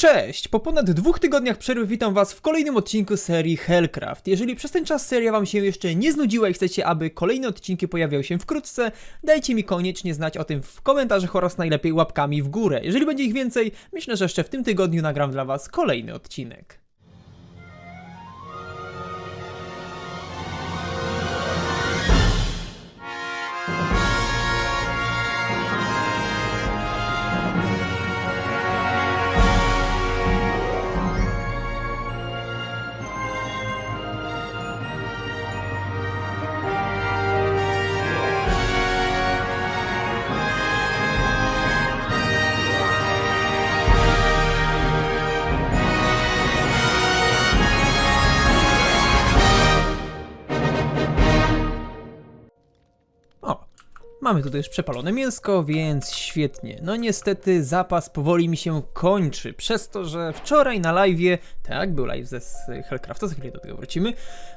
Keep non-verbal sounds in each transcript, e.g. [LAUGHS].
Cześć! Po ponad dwóch tygodniach przerwy witam was w kolejnym odcinku serii Hellcraft. Jeżeli przez ten czas seria wam się jeszcze nie znudziła i chcecie, aby kolejne odcinki pojawiały się wkrótce, dajcie mi koniecznie znać o tym w komentarzach oraz najlepiej łapkami w górę. Jeżeli będzie ich więcej, myślę, że jeszcze w tym tygodniu nagram dla was kolejny odcinek. Mamy tutaj już przepalone mięsko, więc świetnie. No niestety zapas powoli mi się kończy, przez to, że wczoraj na live'ie, tak, był live ze s- Hellcrafta, za chwilę do tego wrócimy,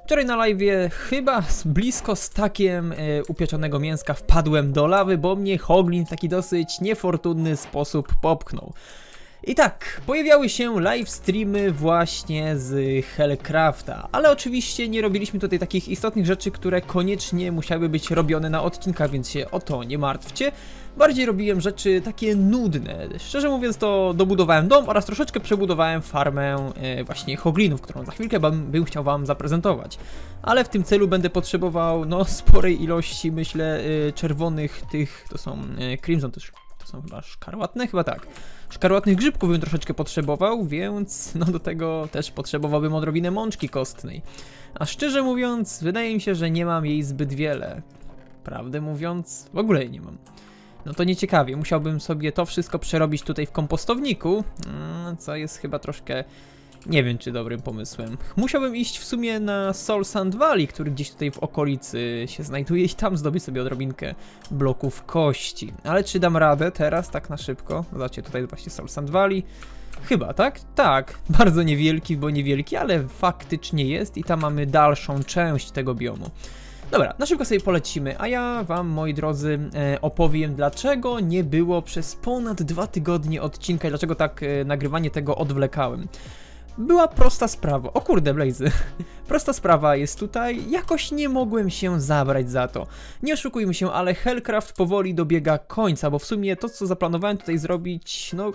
wczoraj na live'ie chyba z blisko stakiem e, upieczonego mięska wpadłem do lawy, bo mnie Hoglin w taki dosyć niefortunny sposób popchnął. I tak, pojawiały się live streamy właśnie z Hellcrafta, ale oczywiście nie robiliśmy tutaj takich istotnych rzeczy, które koniecznie musiały być robione na odcinkach, więc się o to nie martwcie. Bardziej robiłem rzeczy takie nudne. Szczerze mówiąc, to dobudowałem dom oraz troszeczkę przebudowałem farmę e, właśnie hoglinów, którą za chwilkę bym, chciał wam zaprezentować. Ale w tym celu będę potrzebował no sporej ilości, myślę, e, czerwonych tych, to są e, crimson, to są chyba szkarłatne, chyba tak szkarłatnych grzybków bym troszeczkę potrzebował, więc no do tego też potrzebowałbym odrobinę mączki kostnej. A szczerze mówiąc, wydaje mi się, że nie mam jej zbyt wiele. Prawdę mówiąc, w ogóle jej nie mam. No to nieciekawie, musiałbym sobie to wszystko przerobić tutaj w kompostowniku, mm, co jest chyba troszkę... Nie wiem, czy dobrym pomysłem. Musiałbym iść w sumie na Soul Sand Valley, który gdzieś tutaj w okolicy się znajduje i tam zdobyć sobie odrobinkę bloków kości. Ale czy dam radę teraz, tak na szybko? Zobaczcie, tutaj właśnie Soul Sand Valley. Chyba, tak? Tak. Bardzo niewielki, bo niewielki, ale faktycznie jest i tam mamy dalszą część tego biomu. Dobra, na szybko sobie polecimy, a ja wam, moi drodzy, e, opowiem, dlaczego nie było przez ponad dwa tygodnie odcinka i dlaczego tak e, nagrywanie tego odwlekałem. Była prosta sprawa. O kurde, Blazy. [LAUGHS] Prosta sprawa jest tutaj. Jakoś nie mogłem się zabrać za to. Nie oszukujmy się, ale Hellcraft powoli dobiega końca, bo w sumie to, co zaplanowałem tutaj zrobić, no.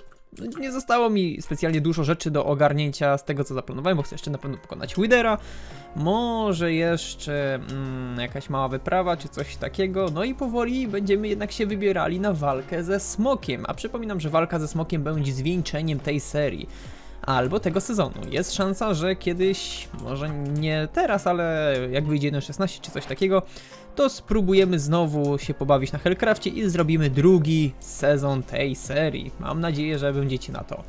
Nie zostało mi specjalnie dużo rzeczy do ogarnięcia z tego, co zaplanowałem, bo chcę jeszcze na pewno pokonać Widera. Może jeszcze mm, jakaś mała wyprawa, czy coś takiego. No i powoli będziemy jednak się wybierali na walkę ze Smokiem. A przypominam, że walka ze Smokiem będzie zwieńczeniem tej serii albo tego sezonu. Jest szansa, że kiedyś, może nie teraz, ale jak wyjdzie na 16 czy coś takiego, to spróbujemy znowu się pobawić na Hellcrafcie i zrobimy drugi sezon tej serii. Mam nadzieję, że będziecie na to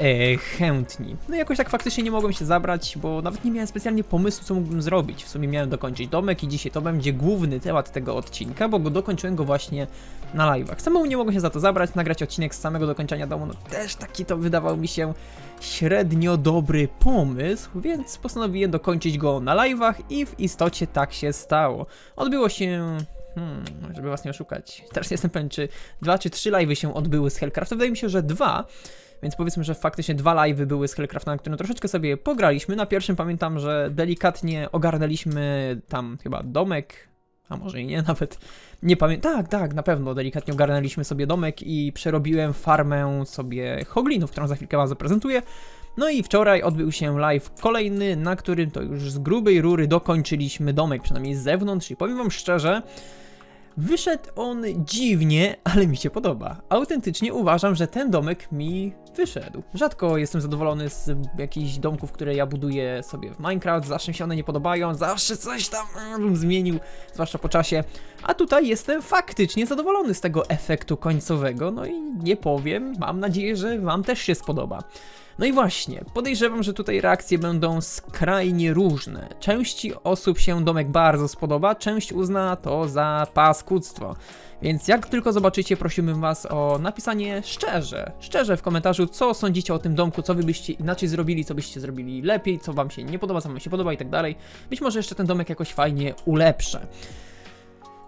e, chętni. No jakoś tak faktycznie nie mogłem się zabrać, bo nawet nie miałem specjalnie pomysłu, co mógłbym zrobić. W sumie miałem dokończyć domek i dzisiaj to będzie główny temat tego odcinka, bo go dokończyłem go właśnie na live'ach. Samemu nie mogłem się za to zabrać, nagrać odcinek z samego dokończenia domu, no też taki to wydawał mi się średnio dobry pomysł, więc postanowiłem dokończyć go na live'ach i w istocie tak się stało. Odbyło się... Hmm, żeby was nie oszukać. Teraz nie jestem pewien, czy dwa czy trzy live'y się odbyły z Hellcraft. Wydaje mi się, że dwa. Więc powiedzmy, że faktycznie dwa live'y były z Hellcrafta, na którym troszeczkę sobie pograliśmy. Na pierwszym pamiętam, że delikatnie ogarnęliśmy tam chyba domek, a może i nie, [LAUGHS] nawet nie pamiętam. Tak, tak, na pewno delikatnie ogarnęliśmy sobie domek i przerobiłem farmę sobie hoglinów, którą za chwilkę wam zaprezentuję. No i wczoraj odbył się live kolejny, na którym to już z grubej rury dokończyliśmy domek, przynajmniej z zewnątrz i powiem wam szczerze, Wyszedł on dziwnie, ale mi się podoba. Autentycznie uważam, że ten domek mi wyszedł. Rzadko jestem zadowolony z jakichś domków, które ja buduję sobie w Minecraft. Zawsze mi się one nie podobają, zawsze coś tam mm, bym zmienił, zwłaszcza po czasie. A tutaj jestem faktycznie zadowolony z tego efektu końcowego. No i nie powiem, mam nadzieję, że Wam też się spodoba. No i właśnie, podejrzewam, że tutaj reakcje będą skrajnie różne. Części osób się domek bardzo spodoba, część uzna to za paskudztwo. Więc jak tylko zobaczycie, prosimy was o napisanie szczerze, szczerze w komentarzu, co sądzicie o tym domku, co wy byście inaczej zrobili, co byście zrobili lepiej, co wam się nie podoba, co wam się podoba i tak dalej. Być może jeszcze ten domek jakoś fajnie ulepszę.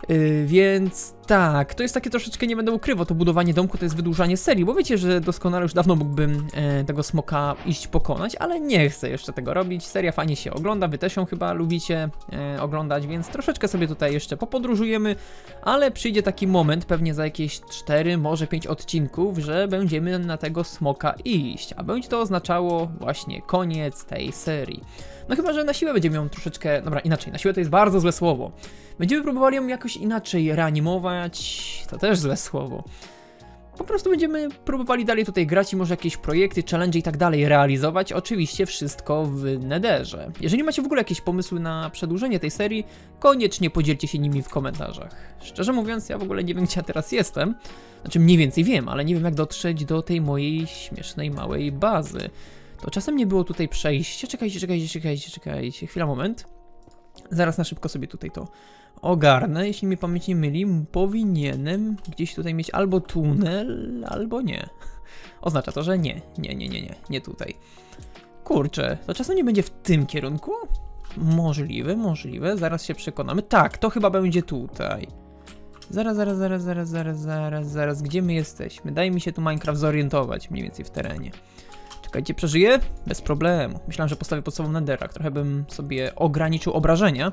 Yy, więc tak, to jest takie troszeczkę, nie będę ukrywał, to budowanie domku to jest wydłużanie serii, bo wiecie, że doskonale już dawno mógłbym e, tego smoka iść pokonać, ale nie chcę jeszcze tego robić. Seria fajnie się ogląda, wy też ją chyba lubicie e, oglądać, więc troszeczkę sobie tutaj jeszcze popodróżujemy, ale przyjdzie taki moment, pewnie za jakieś 4, może 5 odcinków, że będziemy na tego smoka iść, a będzie to oznaczało właśnie koniec tej serii. No chyba, że na siłę będziemy ją troszeczkę, dobra, inaczej, na siłę to jest bardzo złe słowo. Będziemy próbowali ją jakoś inaczej reanimować, to też złe słowo. Po prostu będziemy próbowali dalej tutaj grać i może jakieś projekty, challenge i tak dalej realizować. Oczywiście wszystko w Netherze. Jeżeli macie w ogóle jakieś pomysły na przedłużenie tej serii, koniecznie podzielcie się nimi w komentarzach. Szczerze mówiąc, ja w ogóle nie wiem, gdzie ja teraz jestem. Znaczy mniej więcej wiem, ale nie wiem jak dotrzeć do tej mojej śmiesznej małej bazy. To czasem nie było tutaj przejścia. Czekajcie, czekajcie, czekajcie, czekajcie. Chwila, moment. Zaraz na szybko sobie tutaj to ogarnę. Jeśli mi pamięć nie myli, powinienem gdzieś tutaj mieć albo tunel, albo nie. [LAUGHS] Oznacza to, że nie. Nie, nie, nie, nie. Nie tutaj. Kurczę, to czasem nie będzie w tym kierunku? Możliwe, możliwe. Zaraz się przekonamy. Tak, to chyba będzie tutaj. Zaraz, zaraz, zaraz, zaraz, zaraz, zaraz, zaraz. Gdzie my jesteśmy? Daj mi się tu Minecraft zorientować mniej więcej w terenie. Czekajcie, przeżyję? Bez problemu. Myślałem, że postawię pod sobą Netherrack. Trochę bym sobie ograniczył obrażenia,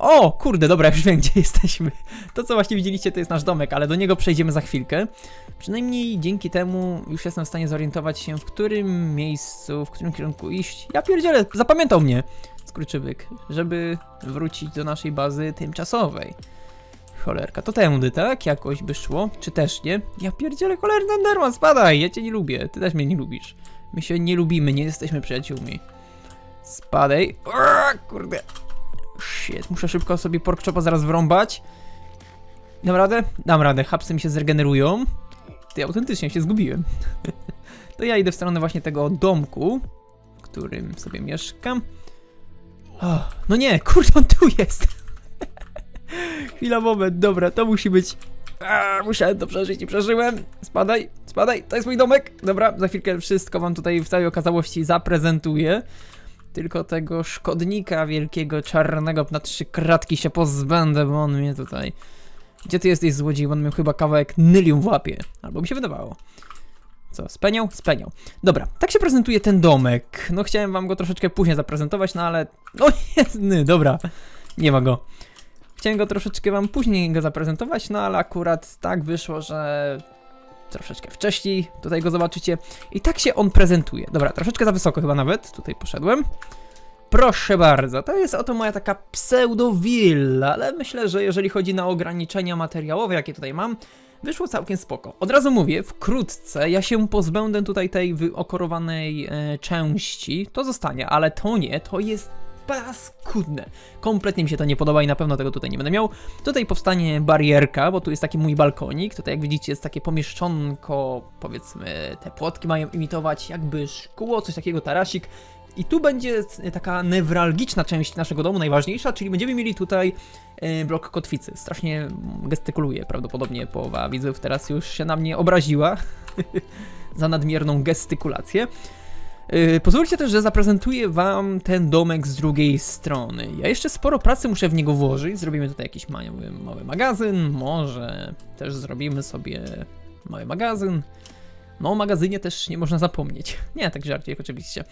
O, kurde, dobra, już wiem [LAUGHS] gdzie jesteśmy. To co właśnie widzieliście to jest nasz domek, ale do niego przejdziemy za chwilkę. Przynajmniej dzięki temu już jestem w stanie zorientować się w którym miejscu, w którym kierunku iść. Ja pierdzielę, zapamiętał mnie skurczybyk, żeby wrócić do naszej bazy tymczasowej. Cholerka, to tędy, tak? Jakoś by szło, czy też nie? Ja pierdzielę, cholerny Enderman, spadaj, ja cię nie lubię, ty też mnie nie lubisz. My się nie lubimy, nie jesteśmy przyjaciółmi. Spadaj. Uaa, kurde. Shit, muszę szybko sobie porkchopa zaraz wrąbać. Dam radę? Dam radę, hapsy mi się zregenerują. Ty, autentycznie się zgubiłem. [LAUGHS] to ja idę w stronę właśnie tego domku, w którym sobie mieszkam. O, no nie, kurde, on tu jest. [LAUGHS] Chwila, moment, dobra, to musi być... A, musiałem to przeżyć i przeżyłem. Spadaj, spadaj, to jest mój domek. Dobra, za chwilkę wszystko wam tutaj w całej okazałości zaprezentuję. Tylko tego szkodnika wielkiego, czarnego na trzy kratki się pozbędę, bo on mnie tutaj... Gdzie ty jesteś złodziej? Bo On miał chyba kawałek nylium w łapie. Albo mi się wydawało. Co, speniał? Speniał. Dobra, tak się prezentuje ten domek. No chciałem wam go troszeczkę później zaprezentować, no ale... No [LAUGHS] jest, ny, dobra. Nie ma go. Chciałem go troszeczkę wam później go zaprezentować, no ale akurat tak wyszło, że troszeczkę wcześniej tutaj go zobaczycie. I tak się on prezentuje. Dobra, troszeczkę za wysoko chyba nawet, tutaj poszedłem. Proszę bardzo, to jest oto moja taka pseudo-willa, ale myślę, że jeżeli chodzi na ograniczenia materiałowe, jakie tutaj mam, wyszło całkiem spoko. Od razu mówię, wkrótce ja się pozbędę tutaj tej wyokorowanej e, części, to zostanie, ale to nie, to jest paskudne. Kompletnie mi się to nie podoba i na pewno tego tutaj nie będę miał. Tutaj powstanie barierka, bo tu jest taki mój balkonik. Tutaj jak widzicie jest takie pomieszczonko, powiedzmy te płotki mają imitować jakby szkło, coś takiego, tarasik. I tu będzie taka newralgiczna część naszego domu, najważniejsza, czyli będziemy mieli tutaj e, blok kotwicy. Strasznie gestykuluję, prawdopodobnie połowa widzów teraz już się na mnie obraziła [LAUGHS] za nadmierną gestykulację. Yy, pozwólcie też, że zaprezentuję wam ten domek z drugiej strony. Ja jeszcze sporo pracy muszę w niego włożyć. Zrobimy tutaj jakiś mały, mały magazyn. Może też zrobimy sobie mały magazyn. No, o magazynie też nie można zapomnieć. [LAUGHS] Nie, tak żartuję oczywiście.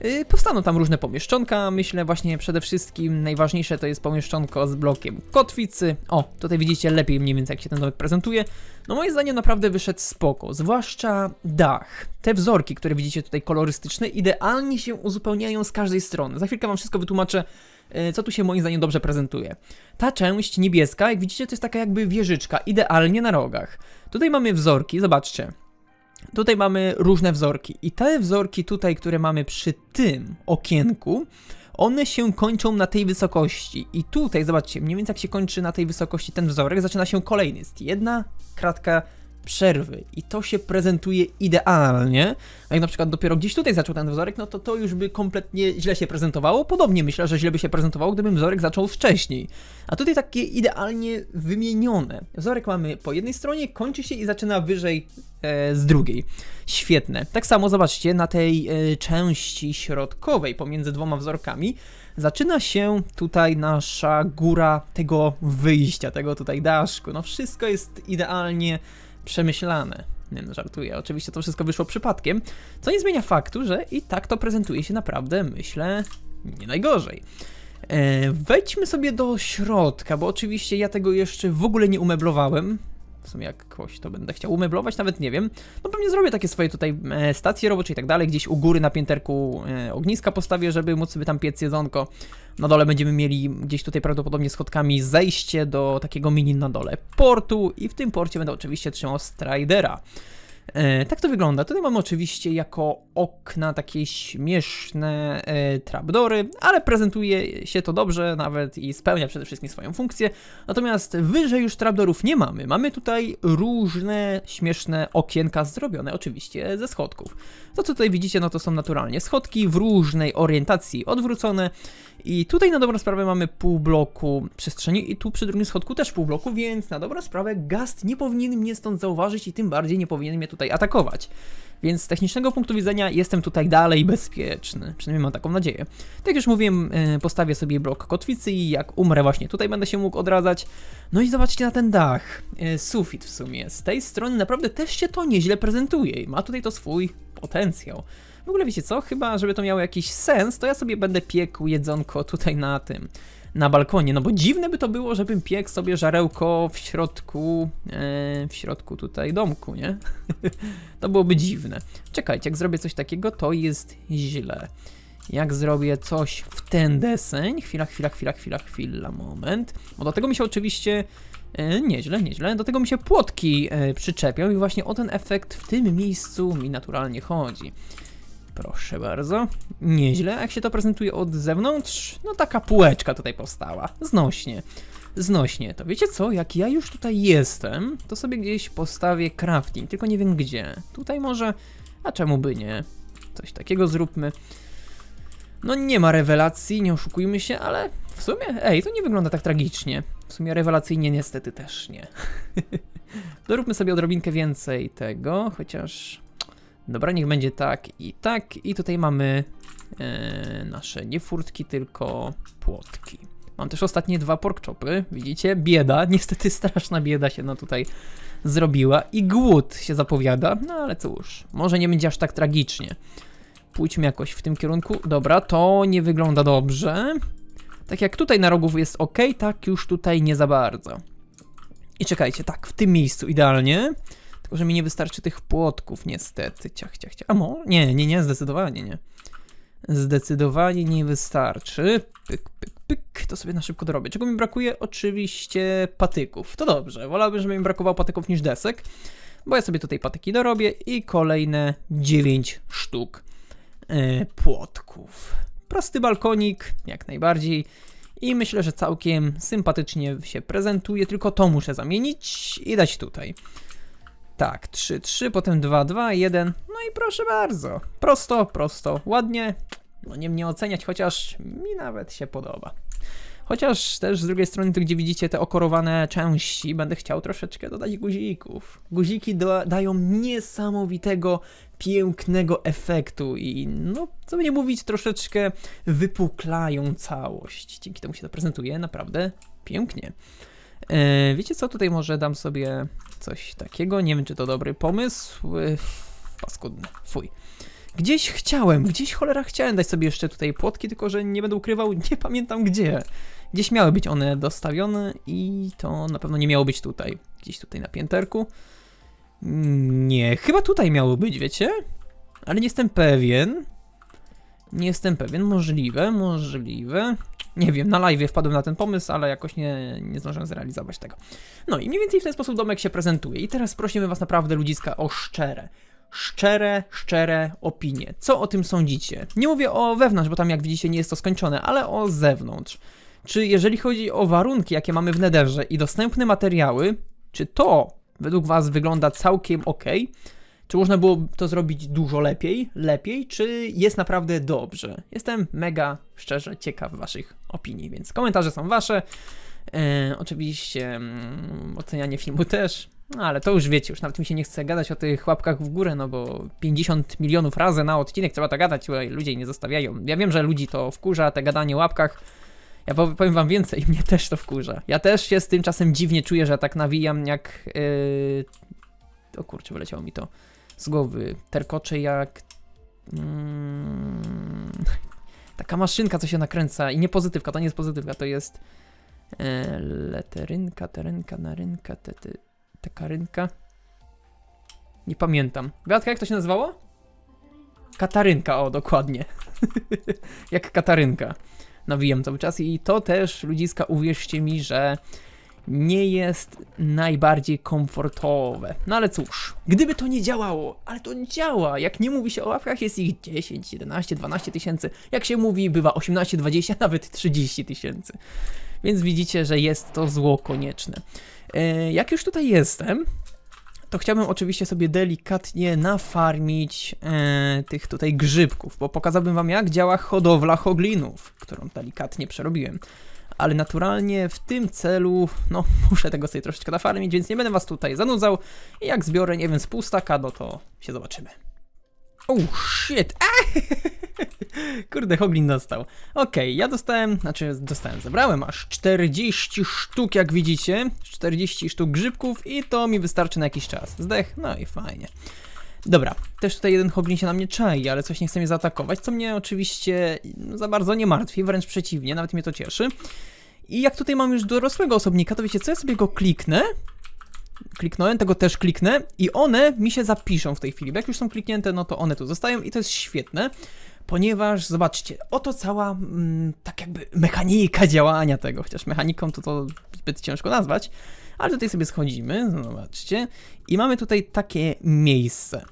Yy, powstaną tam różne pomieszczonka, myślę właśnie przede wszystkim najważniejsze to jest pomieszczonko z blokiem kotwicy. O, tutaj widzicie lepiej mniej więcej jak się ten domek prezentuje. No moim zdaniem naprawdę wyszedł spoko, zwłaszcza dach. Te wzorki, które widzicie tutaj kolorystyczne, idealnie się uzupełniają z każdej strony. Za chwilkę wam wszystko wytłumaczę, yy, co tu się moim zdaniem dobrze prezentuje. Ta część niebieska, jak widzicie, to jest taka jakby wieżyczka, idealnie na rogach. Tutaj mamy wzorki, zobaczcie. Tutaj mamy różne wzorki i te wzorki tutaj, które mamy przy tym okienku, one się kończą na tej wysokości. I tutaj, zobaczcie, mniej więcej jak się kończy na tej wysokości ten wzorek, zaczyna się kolejny. Jest jedna kratka przerwy i to się prezentuje idealnie. A jak na przykład dopiero gdzieś tutaj zaczął ten wzorek, no to to już by kompletnie źle się prezentowało. Podobnie myślę, że źle by się prezentowało, gdybym wzorek zaczął wcześniej. A tutaj takie idealnie wymienione. Wzorek mamy po jednej stronie, kończy się i zaczyna wyżej e, z drugiej. Świetne. Tak samo zobaczcie, na tej e, części środkowej pomiędzy dwoma wzorkami zaczyna się tutaj nasza góra tego wyjścia, tego tutaj daszku. No wszystko jest idealnie przemyślane. Nie no, żartuję. Oczywiście to wszystko wyszło przypadkiem, co nie zmienia faktu, że i tak to prezentuje się naprawdę, myślę, nie najgorzej. E, wejdźmy sobie do środka, bo oczywiście ja tego jeszcze w ogóle nie umeblowałem. W sumie jakoś to będę chciał umeblować, nawet nie wiem. No pewnie zrobię takie swoje tutaj e, stacje robocze i tak dalej, gdzieś u góry na pięterku e, ogniska postawię, żeby móc sobie tam piec jedzonko. Na dole będziemy mieli gdzieś tutaj prawdopodobnie schodkami zejście do takiego mini na dole portu i w tym porcie będę oczywiście trzymał Stridera. E, tak to wygląda. Tutaj mamy oczywiście jako okna takie śmieszne e, trapdory, ale prezentuje się to dobrze nawet i spełnia przede wszystkim swoją funkcję. Natomiast wyżej już trapdorów nie mamy. Mamy tutaj różne śmieszne okienka zrobione oczywiście ze schodków. To co tutaj widzicie, no to są naturalnie schodki w różnej orientacji odwrócone. I tutaj na dobrą sprawę mamy pół bloku przestrzeni i tu przy drugim schodku też pół bloku, więc na dobrą sprawę Gast nie powinien mnie stąd zauważyć i tym bardziej nie powinien mnie tutaj atakować. Więc z technicznego punktu widzenia jestem tutaj dalej bezpieczny. Przynajmniej mam taką nadzieję. Tak jak już mówiłem, e, postawię sobie blok kotwicy i jak umrę właśnie tutaj będę się mógł odradzać. No i zobaczcie na ten dach. E, Sufit w sumie. Z tej strony naprawdę też się to nieźle prezentuje. Ma tutaj to swój potencjał. W ogóle wiecie co? Chyba, żeby to miało jakiś sens, to ja sobie będę piekł jedzonko tutaj na tym, na balkonie, no bo dziwne by to było, żebym piekł sobie żarełko w środku, e, w środku tutaj domku, nie? [LAUGHS] to byłoby dziwne. Czekajcie, jak zrobię coś takiego, to jest źle. Jak zrobię coś w ten deseń, chwila, chwila, chwila, chwila, chwila, moment, bo do tego mi się oczywiście E, nieźle, nieźle. Do tego mi się płotki e, przyczepią i właśnie o ten efekt w tym miejscu mi naturalnie chodzi. Proszę bardzo. Nieźle. Jak się to prezentuje od zewnątrz, no taka półeczka tutaj powstała. Znośnie. Znośnie. To wiecie co? Jak ja już tutaj jestem, to sobie gdzieś postawię crafting, tylko nie wiem gdzie. Tutaj może... A czemu by nie? Coś takiego zróbmy. No nie ma rewelacji, nie oszukujmy się, ale w sumie, ej, to nie wygląda tak tragicznie. W sumie rewelacyjnie niestety też nie. [LAUGHS] Doróbmy sobie odrobinkę więcej tego, chociaż... Dobra, niech będzie tak i tak. I tutaj mamy e, nasze nie furtki, tylko płotki. Mam też ostatnie dwa porkchopy, widzicie? Bieda, [LAUGHS] niestety straszna bieda się no tutaj zrobiła i głód się zapowiada, no ale cóż, może nie będzie aż tak tragicznie. Pójdźmy jakoś w tym kierunku. Dobra, to nie wygląda dobrze. Tak jak tutaj na rogu jest ok, tak już tutaj nie za bardzo. I czekajcie, tak, w tym miejscu idealnie. Tylko, że mi nie wystarczy tych płotków, niestety. Ciach, ciach, ciach. A mo? Nie, nie, nie, zdecydowanie nie. Zdecydowanie nie wystarczy. Pyk, pyk, pyk. To sobie na szybko dorobię. Czego mi brakuje? Oczywiście patyków. To dobrze. Wolałbym, żeby mi brakowało patyków niż desek. Bo ja sobie tutaj patyki dorobię i kolejne 9 sztuk yy, płotków. Prosty balkonik, jak najbardziej. I myślę, że całkiem sympatycznie się prezentuje, tylko to muszę zamienić i dać tutaj. Tak, 3, 3, potem 2, 2, 1. No i proszę bardzo. Prosto, prosto, ładnie. No nie mnie oceniać, chociaż mi nawet się podoba. Chociaż też z drugiej strony, tu gdzie widzicie te okorowane części, będę chciał troszeczkę dodać guzików. Guziki dają niesamowitego, pięknego efektu i no, co by nie mówić, troszeczkę wypuklają całość. Dzięki temu się to prezentuje naprawdę pięknie. E, wiecie co, tutaj może dam sobie coś takiego, nie wiem czy to dobry pomysł. E, paskudny, fuj. Gdzieś chciałem, gdzieś cholera chciałem dać sobie jeszcze tutaj płotki, tylko że nie będę ukrywał, [LAUGHS] nie pamiętam gdzie. Gdzieś miały być one dostawione i to na pewno nie miało być tutaj. Gdzieś tutaj na pięterku. Nie, chyba tutaj miało być, wiecie? Ale nie jestem pewien. Nie jestem pewien, możliwe, możliwe. Nie wiem, na live wpadłem na ten pomysł, ale jakoś nie, nie zdążyłem zrealizować tego. No i mniej więcej w ten sposób domek się prezentuje. I teraz prosimy was naprawdę ludziska o szczere, szczere, szczere opinie. Co o tym sądzicie? Nie mówię o wewnątrz, bo tam jak widzicie nie jest to skończone, ale o zewnątrz. Czy jeżeli chodzi o warunki, jakie mamy w Netherze i dostępne materiały, czy to według Was wygląda całkiem ok? Czy można było to zrobić dużo lepiej, lepiej, czy jest naprawdę dobrze? Jestem mega szczerze ciekaw Waszych opinii, więc komentarze są Wasze. E, oczywiście mm, ocenianie filmu też, no, ale to już wiecie, już nawet mi się nie chce gadać o tych łapkach w górę, no bo 50 milionów razy na odcinek trzeba to gadać, bo ludzie nie zostawiają. Ja wiem, że ludzi to wkurza, te gadanie o łapkach. Ja pow- powiem wam więcej, [LAUGHS] mnie też to wkurza. Ja też się z tym czasem dziwnie czuję, że tak nawijam jak... Yy... O kurczę, wyleciało mi to z głowy. Terkocze jak... Mm... [LAUGHS] Taka maszynka, co się nakręca i nie pozytywka, to nie jest pozytywka, to jest... E, leterynka, terynka, narynka, te, te, taka rynka. Nie pamiętam. Beatka, jak to się nazywało? Katarynka, o, dokładnie. [LAUGHS] jak Katarynka. Nawijam cały czas i to też, ludziska, uwierzcie mi, że nie jest najbardziej komfortowe. No ale cóż, gdyby to nie działało, ale to działa. Jak nie mówi się o łapkach, jest ich 10, 11, 12 tysięcy. Jak się mówi, bywa 18, 20, [LAUGHS] nawet 30 tysięcy. Więc widzicie, że jest to zło konieczne. E, jak już tutaj jestem, to chciałbym oczywiście sobie delikatnie nafarmić e, tych tutaj grzybków, bo pokazałbym wam jak działa hodowla hoglinów, którą delikatnie przerobiłem. Ale naturalnie w tym celu, no [LAUGHS] muszę tego sobie troszeczkę nafarmić, więc nie będę was tutaj zanudzał. I jak zbiorę, nie wiem, z pół no to się zobaczymy. Oh shit! Ah! [LAUGHS] Kurde, Hoglin dostał. Okej, ja dostałem, znaczy dostałem, zebrałem aż 40 sztuk, jak widzicie. 40 sztuk grzybków i to mi wystarczy na jakiś czas. Zdech, no i fajnie. Dobra, też tutaj jeden Hoglin się na mnie czai, ale coś nie chce mnie zaatakować, co mnie oczywiście no, za bardzo nie martwi, wręcz przeciwnie, nawet mnie to cieszy. I jak tutaj mam już dorosłego osobnika, to wiecie co, ja sobie go kliknę, kliknąłem, tego też kliknę i one mi się zapiszą w tej chwili, bo jak już są kliknięte, no to one tu zostają i to jest świetne, ponieważ zobaczcie, oto cała mm, tak jakby mechanika działania tego, chociaż mechaniką to to zbyt ciężko nazwać, ale tutaj sobie schodzimy, zobaczcie, i mamy tutaj takie miejsce.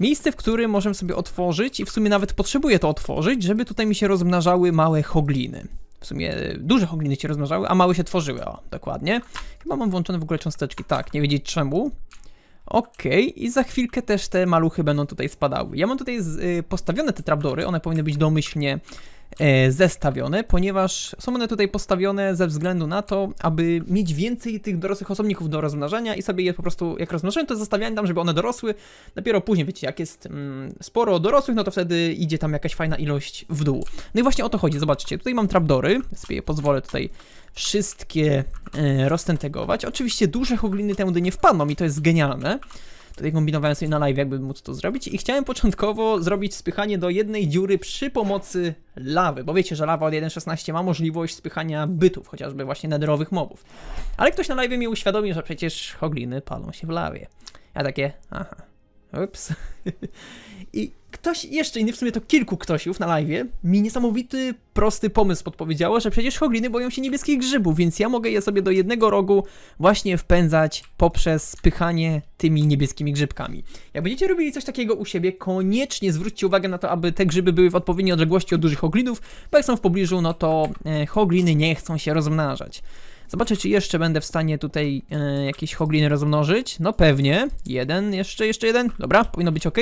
Miejsce, w którym możemy sobie otworzyć i w sumie nawet potrzebuję to otworzyć, żeby tutaj mi się rozmnażały małe hogliny. W sumie e, duże hogliny się rozmnażały, a małe się tworzyły, o, dokładnie. Chyba mam włączone w ogóle cząsteczki, tak, nie wiedzieć czemu. Okej, i za chwilkę też te maluchy będą tutaj spadały. Ja mam tutaj y, postawione te trapdory, one powinny być domyślnie e, zestawione, ponieważ są one tutaj postawione ze względu na to, aby mieć więcej tych dorosłych osobników do rozmnażania i sobie je po prostu, jak rozmnażają, to zostawiałem tam, żeby one dorosły. Dopiero później, wiecie, jak jest mm, sporo dorosłych, no to wtedy idzie tam jakaś fajna ilość w dół. No i właśnie o to chodzi, zobaczcie, tutaj mam trapdory, sobie je pozwolę tutaj wszystkie e, roztentegować. Oczywiście duże hogliny tędy nie wpadną i to jest genialne. Tutaj kombinowałem sobie na live, jakby móc to zrobić i chciałem początkowo zrobić spychanie do jednej dziury przy pomocy lawy, bo wiecie, że lawa od 1.16 ma możliwość spychania bytów, chociażby właśnie nederowych mobów. Ale ktoś na live mi uświadomił, że przecież hogliny palą się w lawie. Ja takie, aha, ups. [LAUGHS] I ktoś jeszcze inny, w sumie to kilku ktośów na live, mi niesamowity, prosty pomysł podpowiedziało, że przecież hogliny boją się niebieskich grzybów, więc ja mogę je sobie do jednego rogu właśnie wpędzać poprzez spychanie tymi niebieskimi grzybkami. Jak będziecie robili coś takiego u siebie, koniecznie zwróćcie uwagę na to, aby te grzyby były w odpowiedniej odległości od dużych hoglinów, bo jak są w pobliżu, no to e, hogliny nie chcą się rozmnażać. Zobaczę, czy jeszcze będę w stanie tutaj e, jakieś hogliny rozmnożyć. No pewnie. Jeden, jeszcze, jeszcze jeden. Dobra, powinno być ok.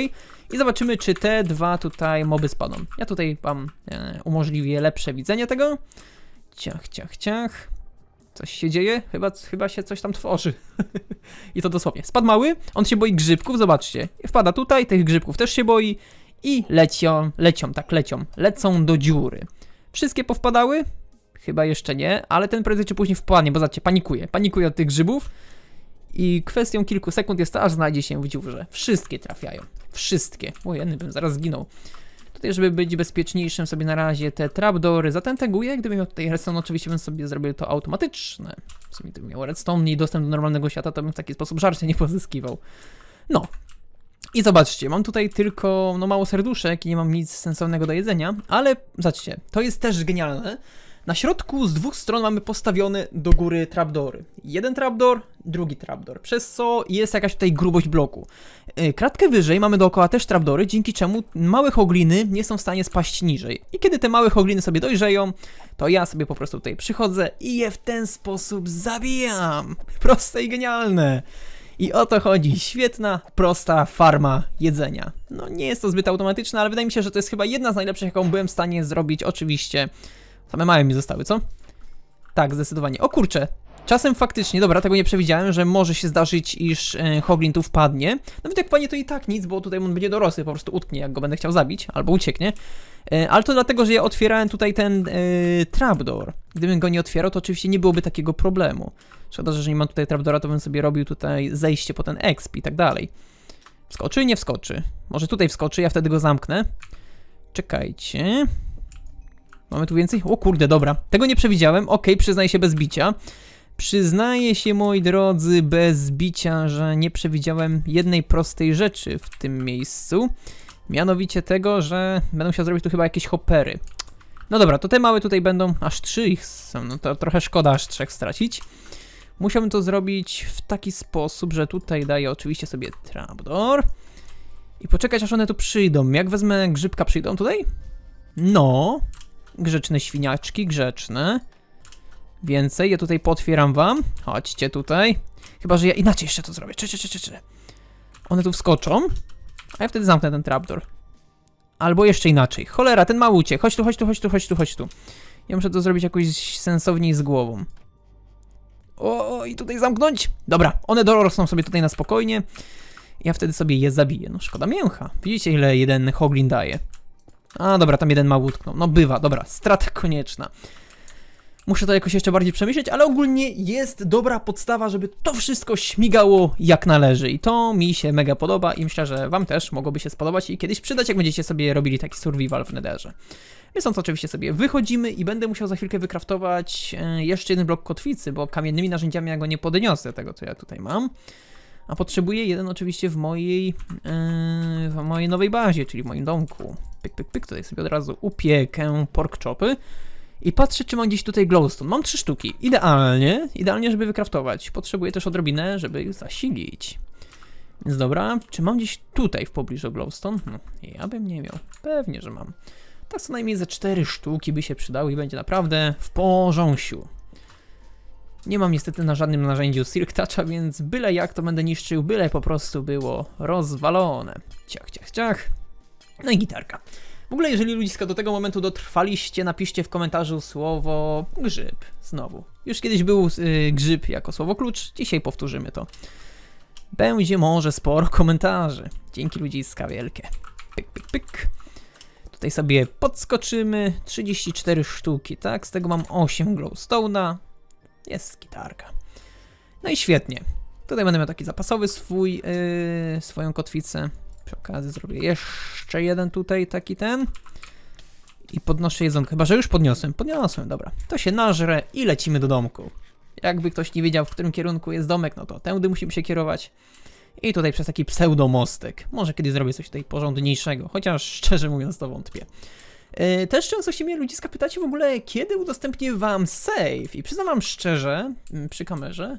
I zobaczymy, czy te dwa tutaj moby spadną. Ja tutaj wam e, umożliwię lepsze widzenie tego. Ciach, ciach, ciach. Coś się dzieje? Chyba, chyba się coś tam tworzy. [LAUGHS] I to dosłownie. Spadł mały, on się boi grzybków, zobaczcie. Wpada tutaj, tych grzybków też się boi. I lecią, lecią, tak lecią. Lecą do dziury. Wszystkie powpadały? Chyba jeszcze nie, ale ten prędzej czy później wpadnie, bo zobaczcie, panikuje. Panikuje od tych grzybów i kwestią kilku sekund jest to, aż znajdzie się w dziurze. Wszystkie trafiają. Wszystkie. O, jedny bym zaraz zginął. Tutaj, żeby być bezpieczniejszym sobie na razie te trapdory zatenteguję. Gdybym miał tutaj redstone, oczywiście bym sobie zrobił to automatyczne. W sumie gdybym miał redstone i dostęp do normalnego świata, to bym w taki sposób żarcie nie pozyskiwał. No. I zobaczcie, mam tutaj tylko no, mało serduszek i nie mam nic sensownego do jedzenia, ale zobaczcie, to jest też genialne, Na środku z dwóch stron mamy postawione do góry trapdory. Jeden trapdoor, drugi trapdoor, przez co jest jakaś tutaj grubość bloku. Yy, Kratkę wyżej mamy dookoła też trapdory, dzięki czemu małe hogliny nie są w stanie spaść niżej. I kiedy te małe hogliny sobie dojrzeją, to ja sobie po prostu tutaj przychodzę i je w ten sposób zabijam. [LAUGHS] Proste i genialne. I o to chodzi. Świetna, prosta farma jedzenia. No nie jest to zbyt automatyczne, ale wydaje mi się, że to jest chyba jedna z najlepszych, jaką byłem w stanie zrobić. Oczywiście. Same małe mi zostały, co? Tak, zdecydowanie. O kurczę. Czasem faktycznie, dobra, tego nie przewidziałem, że może się zdarzyć, iż e, Hoglin tu wpadnie. Nawet jak panie to i tak nic, bo tutaj on będzie dorosły, po prostu utknie, jak go będę chciał zabić, albo ucieknie. E, ale to dlatego, że ja otwierałem tutaj ten e, trapdoor. Gdybym go nie otwierał, to oczywiście nie byłoby takiego problemu. Szkoda, że nie mam tutaj trapdoora, to bym sobie robił tutaj zejście po ten exp i tak dalej. Wskoczy, nie wskoczy. Może tutaj wskoczy, ja wtedy go zamknę. Czekajcie. Mamy tu więcej? O kurde, dobra. Tego nie przewidziałem. Okej, przyznaję się bez bicia. Przyznaję się, moi drodzy, bez bicia, że nie przewidziałem jednej prostej rzeczy w tym miejscu. Mianowicie tego, że będę musiał zrobić tu chyba jakieś hoppery. No dobra, to te małe tutaj będą, aż trzy ich są, no to trochę szkoda aż trzech stracić. Musiałbym to zrobić w taki sposób, że tutaj daję oczywiście sobie trapdoor i poczekać aż one tu przyjdą. Jak wezmę grzybka, przyjdą tutaj? No, grzeczne świniaczki, grzeczne. Więcej, ja tutaj potwieram wam. Chodźcie tutaj. Chyba, że ja inaczej jeszcze to zrobię. Cze, cze, cze, cze. One tu wskoczą, a ja wtedy zamknę ten trapdoor. Albo jeszcze inaczej. Cholera, ten mały. Chodź tu, chodź tu, chodź tu, chodź tu, chodź tu. Ja muszę to zrobić jakoś sensowniej z głową. O, i tutaj zamknąć. Dobra, one dorosną sobie tutaj na spokojnie. Ja wtedy sobie je zabiję. No szkoda mięcha. Widzicie ile jeden hoglin daje? A, dobra, tam jeden mały utknął. No bywa, dobra, strata konieczna. Muszę to jakoś jeszcze bardziej przemyśleć, ale ogólnie jest dobra podstawa, żeby to wszystko śmigało jak należy. I to mi się mega podoba i myślę, że wam też mogłoby się spodobać i kiedyś przydać, jak będziecie sobie robili taki survival w Netherze. Więc stąd oczywiście sobie wychodzimy i będę musiał za chwilkę wykraftować e, jeszcze jeden blok kotwicy, bo kamiennymi narzędziami ja go nie podniosę, tego co ja tutaj mam. A potrzebuję jeden oczywiście w mojej, e, w mojej nowej bazie, czyli w moim domku. Pyk, pyk, pyk, tutaj sobie od razu upiekę pork chopy. I patrzę, czy mam gdzieś tutaj glowstone. Mam trzy sztuki. Idealnie, idealnie, żeby wykraftować. Potrzebuję też odrobinę, żeby zasilić. Więc dobra, czy mam gdzieś tutaj w pobliżu glowstone? No, ja bym nie miał. Pewnie, że mam. Tak co najmniej ze cztery sztuki by się przydały i będzie naprawdę w porząsiu. Nie mam niestety na żadnym narzędziu Silk Toucha, więc byle jak to będę niszczył, byle po prostu było rozwalone. Ciach, ciach, ciach. No i gitarka. W ogóle, jeżeli ludziska do tego momentu dotrwaliście, napiszcie w komentarzu słowo grzyb. Znowu. Już kiedyś był y, grzyb jako słowo klucz, dzisiaj powtórzymy to. Będzie może sporo komentarzy. Dzięki ludziska wielkie. Pyk, pyk, pyk. Tutaj sobie podskoczymy. 34 sztuki, tak? Z tego mam 8 glowstone'a. Jest gitarka. No i świetnie. Tutaj będę miał taki zapasowy swój, yy, swoją kotwicę. Przy okazji zrobię jeszcze jeden tutaj, taki ten. I podnoszę jedzonko. Chyba, że już podniosłem. Podniosłem, dobra. To się nażre i lecimy do domku. Jakby ktoś nie wiedział, w którym kierunku jest domek, no to tędy musimy się kierować. I tutaj przez taki pseudomostek. Może kiedyś zrobię coś tutaj porządniejszego, chociaż szczerze mówiąc to wątpię. Yy, też często się mnie ludziska pytacie w ogóle, kiedy udostępnię wam save. I przyznam wam szczerze, mm, przy kamerze,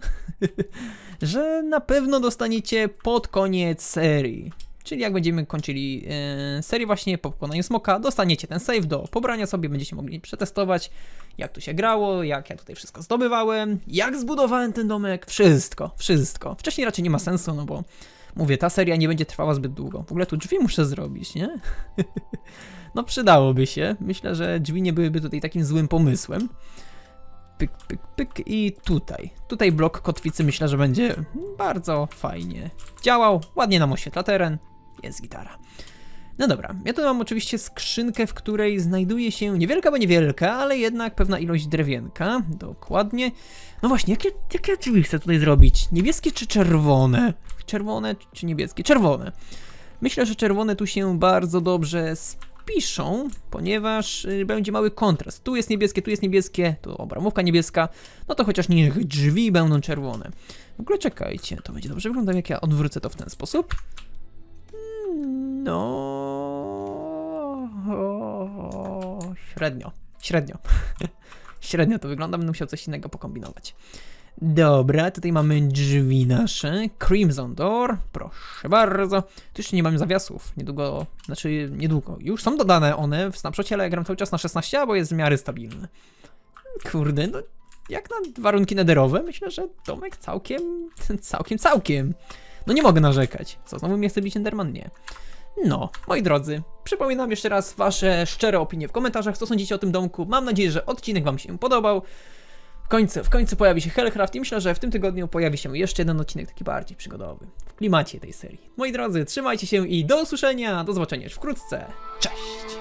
[LAUGHS] że na pewno dostaniecie pod koniec serii. Czyli jak będziemy kończyli yy, serię właśnie po pokonaniu smoka, dostaniecie ten save do pobrania sobie, będziecie mogli przetestować, jak tu się grało, jak ja tutaj wszystko zdobywałem, jak zbudowałem ten domek, wszystko, wszystko. Wcześniej raczej nie ma sensu, no bo mówię, ta seria nie będzie trwała zbyt długo. W ogóle tu drzwi muszę zrobić, nie? [LAUGHS] no przydałoby się. Myślę, że drzwi nie byłyby tutaj takim złym pomysłem. Pyk, pyk, pyk i tutaj. Tutaj blok kotwicy myślę, że będzie bardzo fajnie działał. Ładnie nam oświetla teren. Jest gitara. No dobra, ja tu mam oczywiście skrzynkę, w której znajduje się niewielka, bo niewielka, ale jednak pewna ilość drewienka. Dokładnie. No właśnie, jakie, jakie drzwi chcę tutaj zrobić? Niebieskie czy czerwone? Czerwone czy niebieskie? Czerwone. Myślę, że czerwone tu się bardzo dobrze spiszą, ponieważ y, będzie mały kontrast. Tu jest niebieskie, tu jest niebieskie, tu obramówka niebieska, no to chociaż niech drzwi będą czerwone. W ogóle czekajcie, to będzie dobrze wyglądać, jak ja odwrócę to w ten sposób. No. Średnio. Średnio. [LAUGHS] Średnio to wygląda, będę musiał coś innego pokombinować. Dobra, tutaj mamy drzwi nasze. Crimson Door, proszę bardzo. Tu jeszcze nie mamy zawiasów. Niedługo, znaczy niedługo. Już są dodane one w Snapshocie, ale gram cały czas na 16, bo jest w miarę stabilny. Kurde, no jak na warunki nederowe, myślę, że domek całkiem, całkiem, całkiem. No nie mogę narzekać. Co, znowu mnie chce bić Enderman? Nie. No, moi drodzy, przypominam jeszcze raz wasze szczere opinie w komentarzach, co sądzicie o tym domku. Mam nadzieję, że odcinek wam się podobał. W końcu, w końcu pojawi się Hellcraft i myślę, że w tym tygodniu pojawi się jeszcze jeden odcinek taki bardziej przygodowy. W klimacie tej serii. Moi drodzy, trzymajcie się i do usłyszenia, do zobaczenia już wkrótce. Cześć!